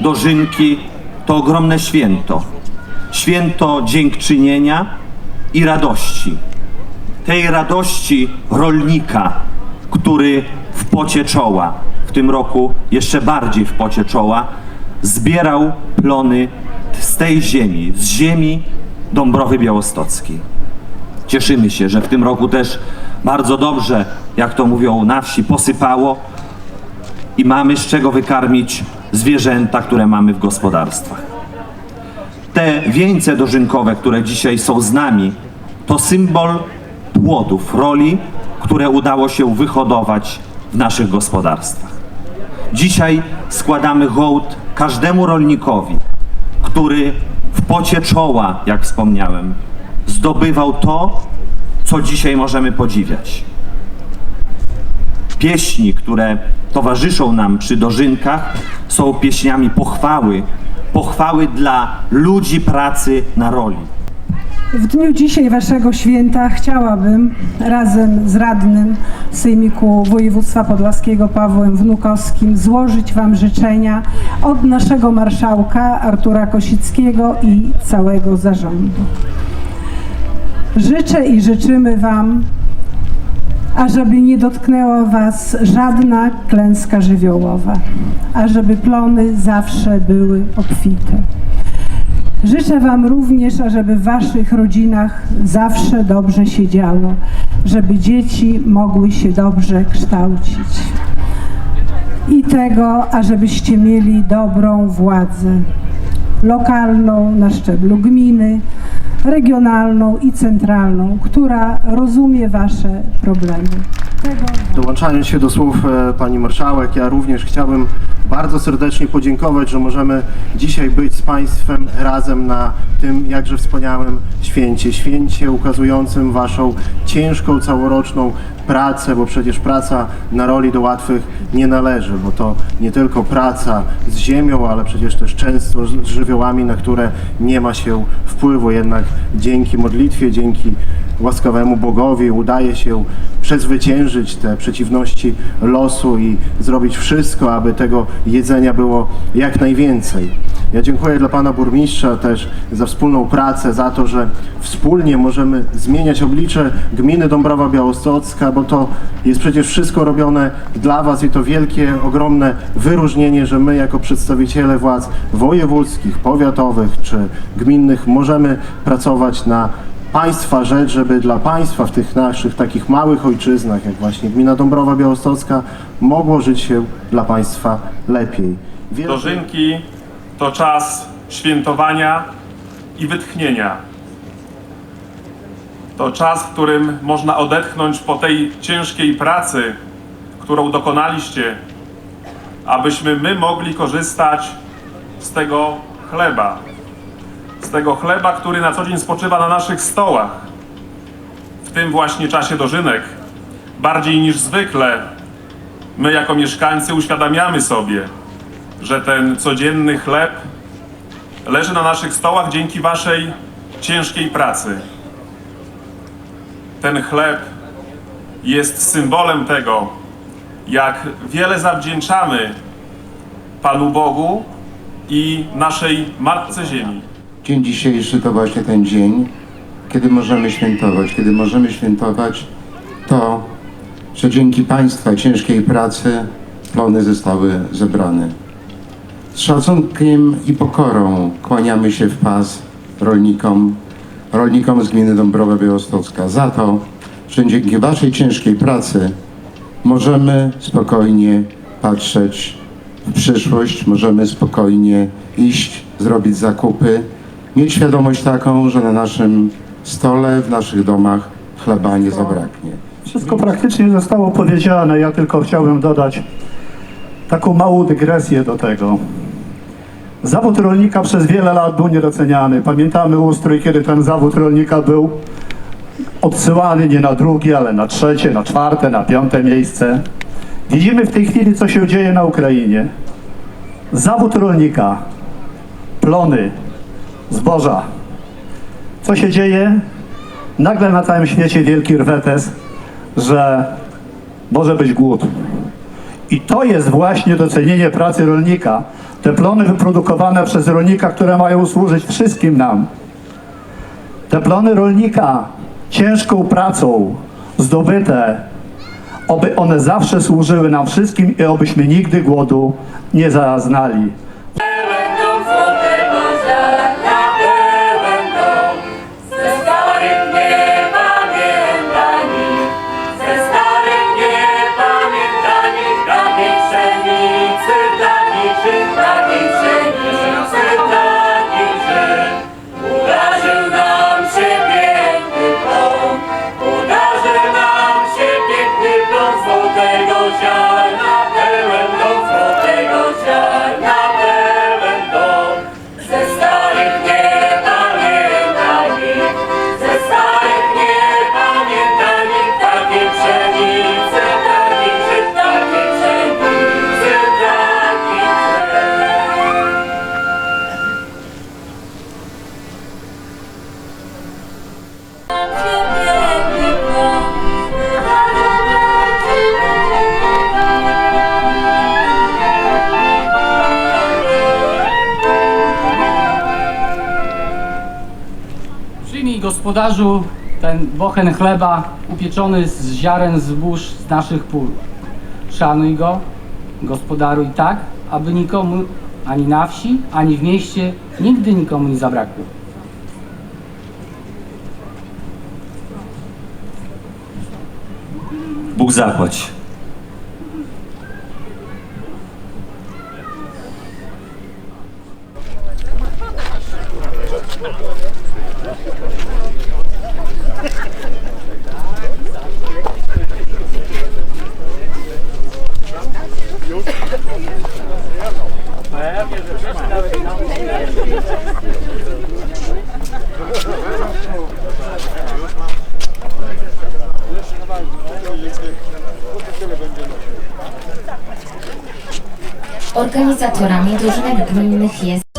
dożynki to ogromne święto. Święto dziękczynienia i radości. Tej radości rolnika, który w pocie czoła, w tym roku jeszcze bardziej w pocie czoła, zbierał plony z tej ziemi, z ziemi Dąbrowy Białostockiej. Cieszymy się, że w tym roku też bardzo dobrze, jak to mówią na wsi, posypało i mamy z czego wykarmić zwierzęta, które mamy w gospodarstwach. Te wieńce dożynkowe, które dzisiaj są z nami, to symbol płodów, roli, które udało się wyhodować w naszych gospodarstwach. Dzisiaj składamy hołd każdemu rolnikowi, który w pocie czoła, jak wspomniałem, zdobywał to, co dzisiaj możemy podziwiać. Pieśni, które towarzyszą nam przy dożynkach, są pieśniami pochwały, pochwały dla ludzi pracy na roli. W dniu dzisiaj Waszego święta chciałabym razem z radnym Sejmiku Województwa Podlaskiego Pawłem Wnukowskim złożyć Wam życzenia od naszego marszałka Artura Kosickiego i całego zarządu. Życzę i życzymy Wam, ażeby nie dotknęła Was żadna klęska żywiołowa, ażeby plony zawsze były obfite. Życzę Wam również, ażeby w Waszych rodzinach zawsze dobrze się działo, żeby dzieci mogły się dobrze kształcić. I tego, ażebyście mieli dobrą władzę lokalną na szczeblu gminy, regionalną i centralną, która rozumie Wasze problemy. Dołączając się do słów e, pani marszałek, ja również chciałbym bardzo serdecznie podziękować, że możemy dzisiaj być z Państwem razem na tym jakże wspaniałym święcie. Święcie ukazującym Waszą ciężką, całoroczną pracę, bo przecież praca na roli do łatwych nie należy, bo to nie tylko praca z ziemią, ale przecież też często z żywiołami, na które nie ma się wpływu. Jednak dzięki modlitwie, dzięki łaskawemu Bogowi udaje się przezwyciężyć te przeciwności losu i zrobić wszystko, aby tego jedzenia było jak najwięcej. Ja dziękuję dla pana burmistrza też za wspólną pracę, za to, że wspólnie możemy zmieniać oblicze gminy Dąbrowa Białostocka, bo to jest przecież wszystko robione dla was i to wielkie, ogromne wyróżnienie, że my jako przedstawiciele władz wojewódzkich, powiatowych czy gminnych możemy pracować na państwa rzecz, żeby dla państwa w tych naszych takich małych ojczyznach, jak właśnie gmina Dąbrowa Białostocka, mogło żyć się dla państwa lepiej. Wielkie- Dożynki to czas świętowania i wytchnienia. To czas, w którym można odetchnąć po tej ciężkiej pracy, którą dokonaliście, abyśmy my mogli korzystać z tego chleba. Tego chleba, który na co dzień spoczywa na naszych stołach. W tym właśnie czasie dożynek, bardziej niż zwykle, my jako mieszkańcy uświadamiamy sobie, że ten codzienny chleb leży na naszych stołach dzięki Waszej ciężkiej pracy. Ten chleb jest symbolem tego, jak wiele zawdzięczamy Panu Bogu i naszej Matce Ziemi. Dzień dzisiejszy to właśnie ten dzień, kiedy możemy świętować, kiedy możemy świętować to, że dzięki Państwa ciężkiej pracy plony zostały zebrane. Z szacunkiem i pokorą kłaniamy się w pas rolnikom, rolnikom z gminy Dąbrowa Białostocka za to, że dzięki Waszej ciężkiej pracy możemy spokojnie patrzeć w przyszłość, możemy spokojnie iść, zrobić zakupy, mieć świadomość taką, że na naszym stole, w naszych domach chleba nie zabraknie. Wszystko praktycznie zostało powiedziane. Ja tylko chciałbym dodać taką małą dygresję do tego. Zawód rolnika przez wiele lat był niedoceniany. Pamiętamy ustrój, kiedy ten zawód rolnika był odsyłany nie na drugie, ale na trzecie, na czwarte, na piąte miejsce. Widzimy w tej chwili, co się dzieje na Ukrainie. Zawód rolnika, plony, zboża. Co się dzieje? Nagle na całym świecie wielki rwetes, że może być głód. I to jest właśnie docenienie pracy rolnika. Te plony wyprodukowane przez rolnika, które mają służyć wszystkim nam. Te plony rolnika ciężką pracą zdobyte, oby one zawsze służyły nam wszystkim i obyśmy nigdy głodu nie zaznali. Gospodarzu ten bochen chleba upieczony z ziaren zbóż z naszych pól. Szanuj go, gospodaruj tak, aby nikomu ani na wsi, ani w mieście nigdy nikomu nie zabrakło. Bóg zapłać. Organizatorami drużynek gminnych jest